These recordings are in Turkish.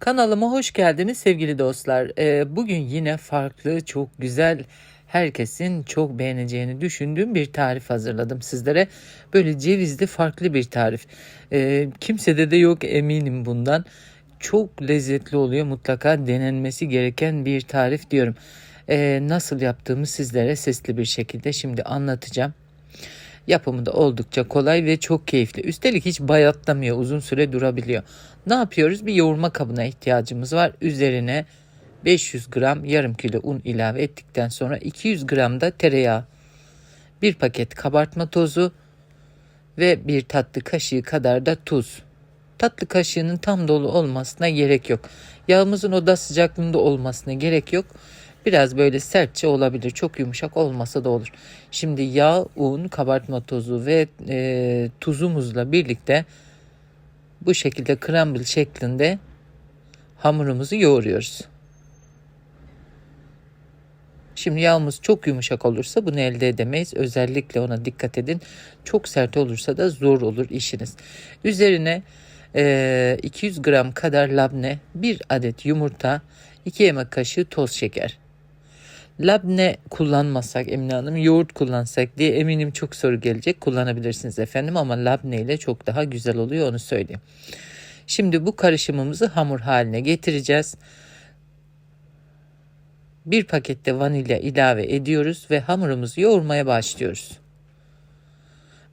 Kanalıma hoş geldiniz sevgili dostlar. Ee, bugün yine farklı, çok güzel, herkesin çok beğeneceğini düşündüğüm bir tarif hazırladım sizlere. Böyle cevizli farklı bir tarif. Ee, kimsede de yok eminim bundan. Çok lezzetli oluyor mutlaka denenmesi gereken bir tarif diyorum. Ee, nasıl yaptığımı sizlere sesli bir şekilde şimdi anlatacağım. Yapımı da oldukça kolay ve çok keyifli. Üstelik hiç bayatlamıyor, uzun süre durabiliyor. Ne yapıyoruz? Bir yoğurma kabına ihtiyacımız var. Üzerine 500 gram yarım kilo un ilave ettikten sonra 200 gram da tereyağı, bir paket kabartma tozu ve bir tatlı kaşığı kadar da tuz. Tatlı kaşığının tam dolu olmasına gerek yok. Yağımızın oda sıcaklığında olmasına gerek yok. Biraz böyle sertçe olabilir. Çok yumuşak olmasa da olur. Şimdi yağ, un, kabartma tozu ve e, tuzumuzla birlikte bu şekilde crumble şeklinde hamurumuzu yoğuruyoruz. Şimdi yağımız çok yumuşak olursa bunu elde edemeyiz. Özellikle ona dikkat edin. Çok sert olursa da zor olur işiniz. Üzerine e, 200 gram kadar labne, 1 adet yumurta, 2 yemek kaşığı toz şeker. Labne kullanmasak Emine Hanım yoğurt kullansak diye eminim çok soru gelecek. Kullanabilirsiniz efendim ama labne ile çok daha güzel oluyor onu söyleyeyim. Şimdi bu karışımımızı hamur haline getireceğiz. Bir pakette vanilya ilave ediyoruz ve hamurumuzu yoğurmaya başlıyoruz.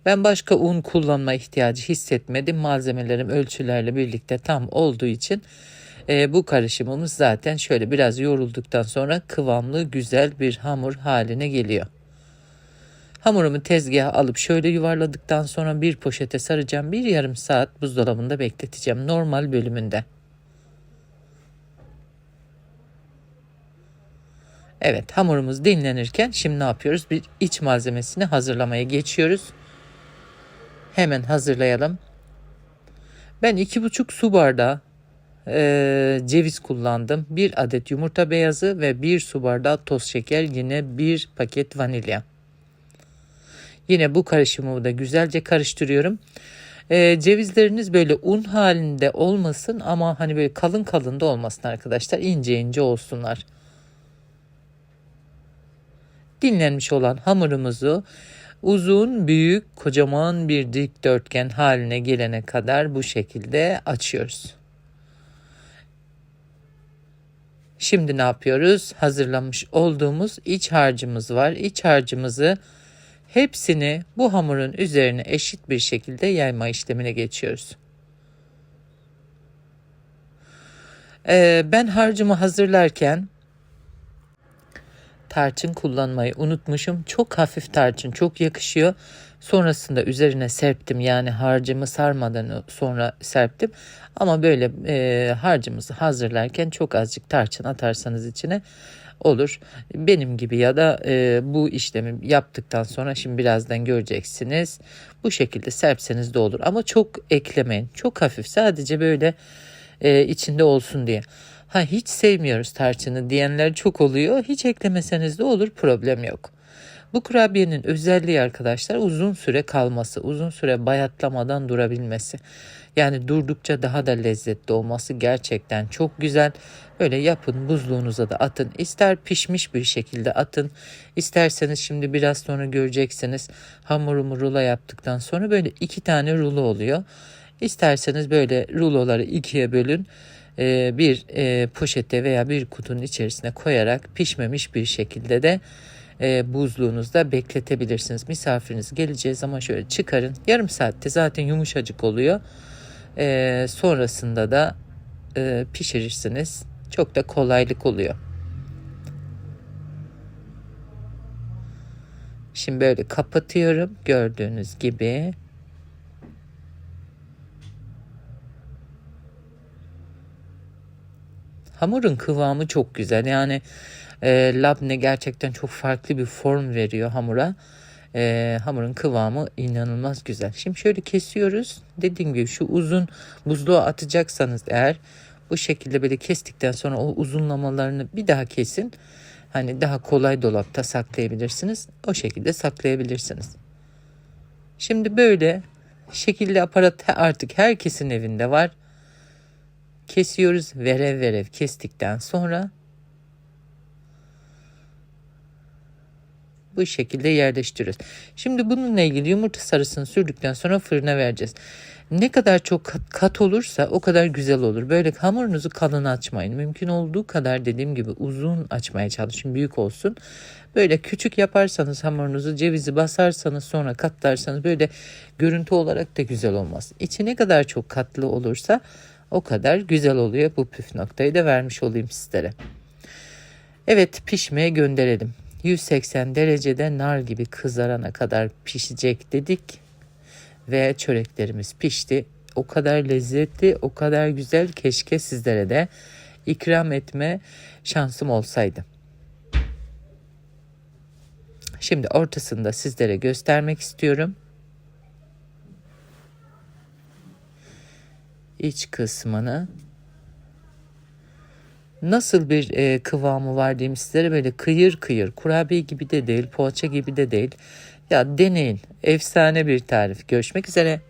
Ben başka un kullanma ihtiyacı hissetmedim. Malzemelerim ölçülerle birlikte tam olduğu için e, bu karışımımız zaten şöyle biraz yoğrulduktan sonra kıvamlı güzel bir hamur haline geliyor. Hamurumu tezgaha alıp şöyle yuvarladıktan sonra bir poşete saracağım. Bir yarım saat buzdolabında bekleteceğim normal bölümünde. Evet hamurumuz dinlenirken şimdi ne yapıyoruz? Bir iç malzemesini hazırlamaya geçiyoruz. Hemen hazırlayalım. Ben iki buçuk su bardağı e, ceviz kullandım. Bir adet yumurta beyazı ve bir su bardağı toz şeker. Yine bir paket vanilya. Yine bu karışımı da güzelce karıştırıyorum. E, cevizleriniz böyle un halinde olmasın ama hani böyle kalın kalın da olmasın arkadaşlar. İnce ince olsunlar. Dinlenmiş olan hamurumuzu uzun, büyük, kocaman bir dikdörtgen haline gelene kadar bu şekilde açıyoruz. Şimdi ne yapıyoruz? Hazırlamış olduğumuz iç harcımız var. İç harcımızı hepsini bu hamurun üzerine eşit bir şekilde yayma işlemine geçiyoruz. Ee, ben harcımı hazırlarken tarçın kullanmayı unutmuşum. Çok hafif tarçın çok yakışıyor. Sonrasında üzerine serptim yani harcımı sarmadan sonra serptim. Ama böyle e, harcımızı hazırlarken çok azıcık tarçın atarsanız içine olur. Benim gibi ya da e, bu işlemi yaptıktan sonra şimdi birazdan göreceksiniz. Bu şekilde serpseniz de olur ama çok eklemeyin. Çok hafif sadece böyle e, içinde olsun diye. Ha hiç sevmiyoruz tarçını diyenler çok oluyor. Hiç eklemeseniz de olur problem yok. Bu kurabiyenin özelliği arkadaşlar uzun süre kalması, uzun süre bayatlamadan durabilmesi. Yani durdukça daha da lezzetli olması gerçekten çok güzel. Böyle yapın buzluğunuza da atın. İster pişmiş bir şekilde atın. İsterseniz şimdi biraz sonra göreceksiniz hamurumu rulo yaptıktan sonra böyle iki tane rulo oluyor. İsterseniz böyle ruloları ikiye bölün e, bir e, poşete veya bir kutunun içerisine koyarak pişmemiş bir şekilde de e, buzluğunuzda bekletebilirsiniz. Misafiriniz geleceği zaman şöyle çıkarın. Yarım saatte zaten yumuşacık oluyor. E, sonrasında da e, pişirirsiniz. Çok da kolaylık oluyor. Şimdi böyle kapatıyorum. Gördüğünüz gibi. Hamurun kıvamı çok güzel. Yani e, labne gerçekten çok farklı bir form veriyor hamura. E, hamurun kıvamı inanılmaz güzel. Şimdi şöyle kesiyoruz. Dediğim gibi şu uzun buzluğa atacaksanız eğer bu şekilde böyle kestikten sonra o uzunlamalarını bir daha kesin. Hani daha kolay dolapta saklayabilirsiniz. O şekilde saklayabilirsiniz. Şimdi böyle şekilli aparat artık herkesin evinde var. Kesiyoruz. Verev verev kestikten sonra bu şekilde yerleştiriyoruz. Şimdi bununla ilgili yumurta sarısını sürdükten sonra fırına vereceğiz. Ne kadar çok kat, olursa o kadar güzel olur. Böyle hamurunuzu kalın açmayın. Mümkün olduğu kadar dediğim gibi uzun açmaya çalışın. Büyük olsun. Böyle küçük yaparsanız hamurunuzu cevizi basarsanız sonra katlarsanız böyle görüntü olarak da güzel olmaz. İçi ne kadar çok katlı olursa o kadar güzel oluyor. Bu püf noktayı da vermiş olayım sizlere. Evet pişmeye gönderelim. 180 derecede nar gibi kızarana kadar pişecek dedik ve çöreklerimiz pişti. O kadar lezzetli, o kadar güzel keşke sizlere de ikram etme şansım olsaydı. Şimdi ortasında sizlere göstermek istiyorum. İç kısmını. Nasıl bir e, kıvamı var diyeyim sizlere? Böyle kıyır kıyır kurabiye gibi de değil poğaça gibi de değil. Ya deneyin efsane bir tarif. Görüşmek üzere.